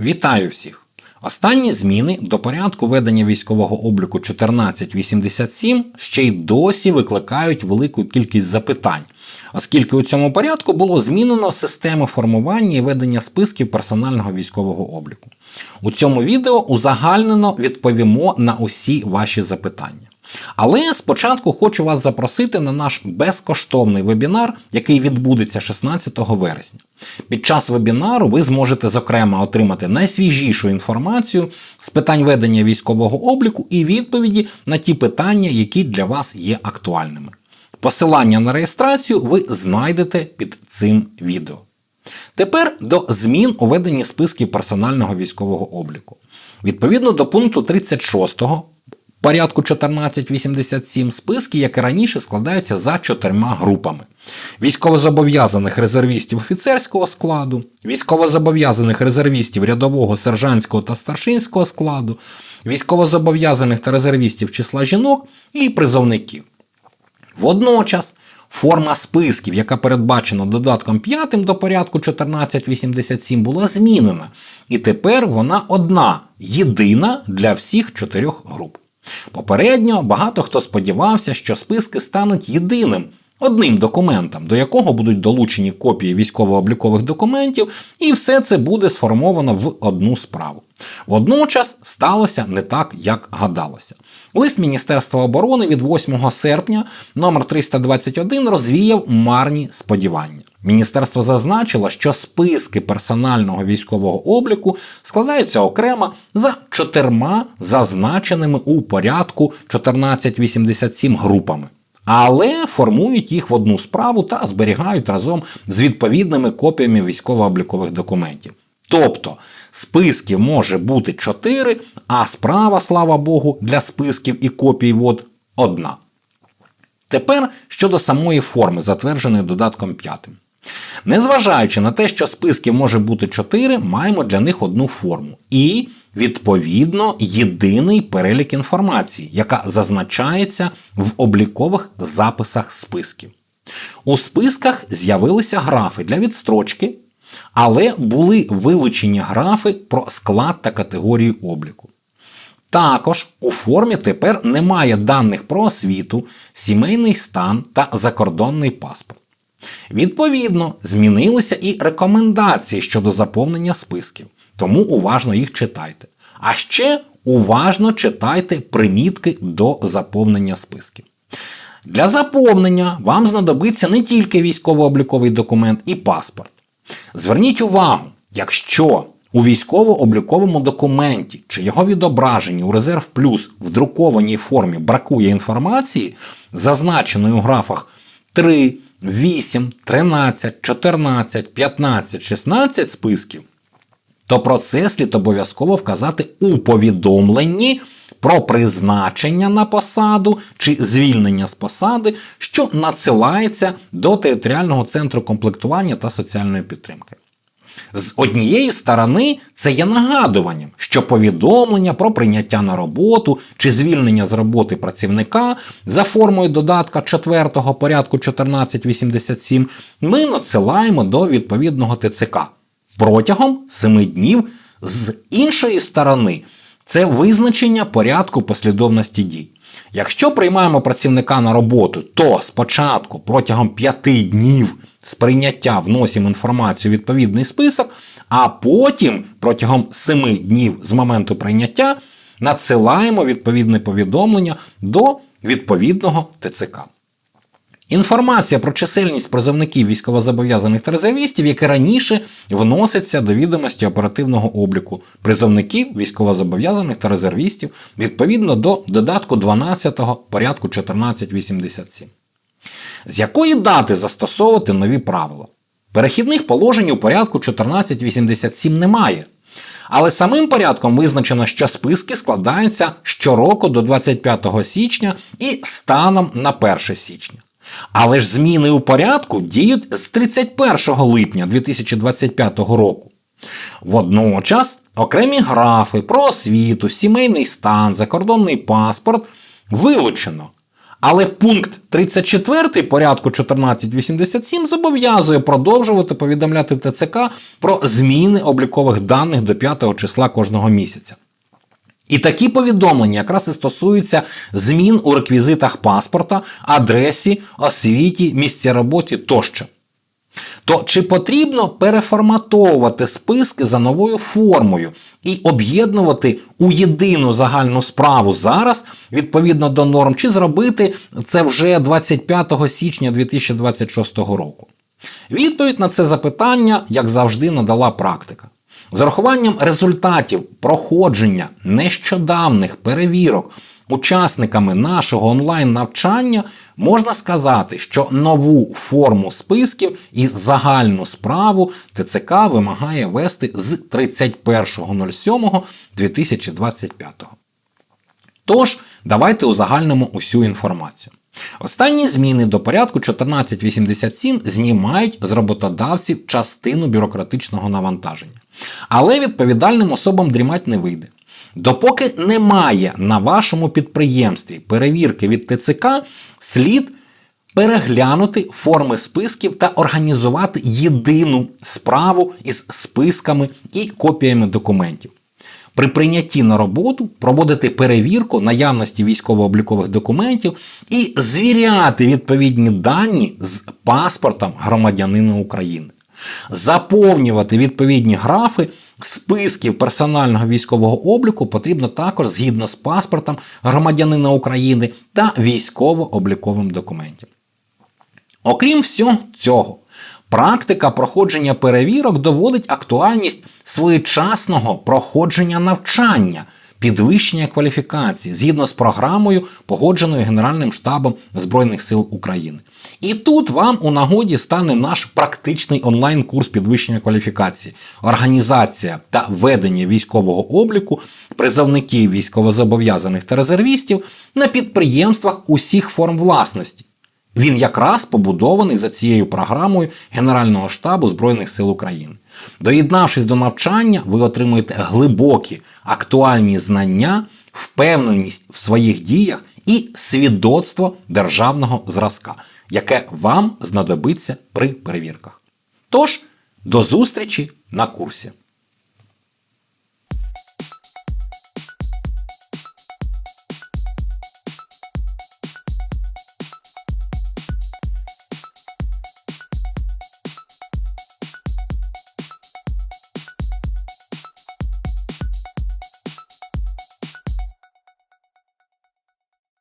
Вітаю всіх! Останні зміни до порядку ведення військового обліку 1487 ще й досі викликають велику кількість запитань, оскільки у цьому порядку було змінено систему формування і ведення списків персонального військового обліку. У цьому відео узагальнено відповімо на усі ваші запитання. Але спочатку хочу вас запросити на наш безкоштовний вебінар, який відбудеться 16 вересня. Під час вебінару ви зможете зокрема отримати найсвіжішу інформацію з питань ведення військового обліку і відповіді на ті питання, які для вас є актуальними. Посилання на реєстрацію ви знайдете під цим відео. Тепер до змін у веденні списків персонального військового обліку. Відповідно до пункту 36 порядку 1487 списки, як і раніше, складаються за чотирма групами: військовозобов'язаних резервістів офіцерського складу, військовозобов'язаних резервістів рядового, сержантського та старшинського складу, військовозобов'язаних та резервістів числа жінок і призовників. Водночас форма списків, яка передбачена додатком 5 до порядку 1487, була змінена, і тепер вона одна, єдина для всіх чотирьох груп. Попередньо багато хто сподівався, що списки стануть єдиним. Одним документом, до якого будуть долучені копії військово-облікових документів, і все це буде сформовано в одну справу. Водночас сталося не так, як гадалося. Лист Міністерства оборони від 8 серпня номер 321 розвіяв марні сподівання. Міністерство зазначило, що списки персонального військового обліку складаються окремо за чотирма зазначеними у порядку 1487 групами. Але формують їх в одну справу та зберігають разом з відповідними копіями військово-облікових документів. Тобто списків може бути 4, а справа, слава Богу, для списків і копій вод одна. Тепер щодо самої форми, затвердженої додатком 5. Незважаючи на те, що списків може бути 4, маємо для них одну форму. І, відповідно, єдиний перелік інформації, яка зазначається в облікових записах списків. У списках з'явилися графи для відстрочки, але були вилучені графи про склад та категорію обліку. Також у формі тепер немає даних про освіту, сімейний стан та закордонний паспорт. Відповідно, змінилися і рекомендації щодо заповнення списків, тому уважно їх читайте. А ще уважно читайте примітки до заповнення списків. Для заповнення вам знадобиться не тільки військово-обліковий документ і паспорт. Зверніть увагу, якщо у військово-обліковому документі чи його відображенні у резерв плюс в друкованій формі бракує інформації, зазначеної у графах 3, 8, 13, 14, 15, 16 списків, то про це слід обов'язково вказати у повідомленні про призначення на посаду чи звільнення з посади, що надсилається до територіального центру комплектування та соціальної підтримки. З однієї сторони, це є нагадуванням, що повідомлення про прийняття на роботу чи звільнення з роботи працівника за формою додатка 4 порядку 1487 ми надсилаємо до відповідного ТЦК протягом 7 днів. З іншої сторони, це визначення порядку послідовності дій. Якщо приймаємо працівника на роботу, то спочатку протягом 5 днів з прийняття вносимо інформацію в відповідний список, а потім протягом 7 днів з моменту прийняття надсилаємо відповідне повідомлення до відповідного ТЦК. Інформація про чисельність призовників військовозобов'язаних та резервістів, яка раніше вноситься до відомості оперативного обліку призовників військовозобов'язаних та резервістів відповідно до додатку 12 порядку 1487. З якої дати застосовувати нові правила? Перехідних положень у порядку 1487 немає. Але самим порядком визначено, що списки складаються щороку до 25 січня і станом на 1 січня. Але ж зміни у порядку діють з 31 липня 2025 року. Водночас окремі графи про освіту, сімейний стан, закордонний паспорт вилучено. Але пункт 34 порядку 1487 зобов'язує продовжувати повідомляти ТЦК про зміни облікових даних до 5 числа кожного місяця. І такі повідомлення якраз і стосуються змін у реквізитах паспорта, адресі, освіті, місці роботи тощо. То чи потрібно переформатовувати списки за новою формою і об'єднувати у єдину загальну справу зараз відповідно до норм, чи зробити це вже 25 січня 2026 року? Відповідь на це запитання, як завжди, надала практика. З урахуванням результатів проходження нещодавних перевірок учасниками нашого онлайн-навчання можна сказати, що нову форму списків і загальну справу ТЦК вимагає вести з 31.07.2025. Тож, давайте узагальнимо усю інформацію. Останні зміни до порядку 1487 знімають з роботодавців частину бюрократичного навантаження. Але відповідальним особам дрімать не вийде. Допоки немає на вашому підприємстві перевірки від ТЦК, слід переглянути форми списків та організувати єдину справу із списками і копіями документів. При прийнятті на роботу проводити перевірку наявності військово-облікових документів і звіряти відповідні дані з паспортом громадянина України, заповнювати відповідні графи списків персонального військового обліку потрібно також згідно з паспортом громадянина України та військово-обліковим документом. Окрім всього цього, практика проходження перевірок доводить актуальність своєчасного проходження навчання, підвищення кваліфікації згідно з програмою, погодженою Генеральним штабом Збройних сил України. І тут вам у нагоді стане наш практичний онлайн-курс підвищення кваліфікації, організація та ведення військового обліку призовників військовозобов'язаних та резервістів на підприємствах усіх форм власності. Він якраз побудований за цією програмою Генерального штабу Збройних сил України. Доєднавшись до навчання, ви отримуєте глибокі актуальні знання, впевненість в своїх діях і свідоцтво державного зразка, яке вам знадобиться при перевірках. Тож, до зустрічі на курсі!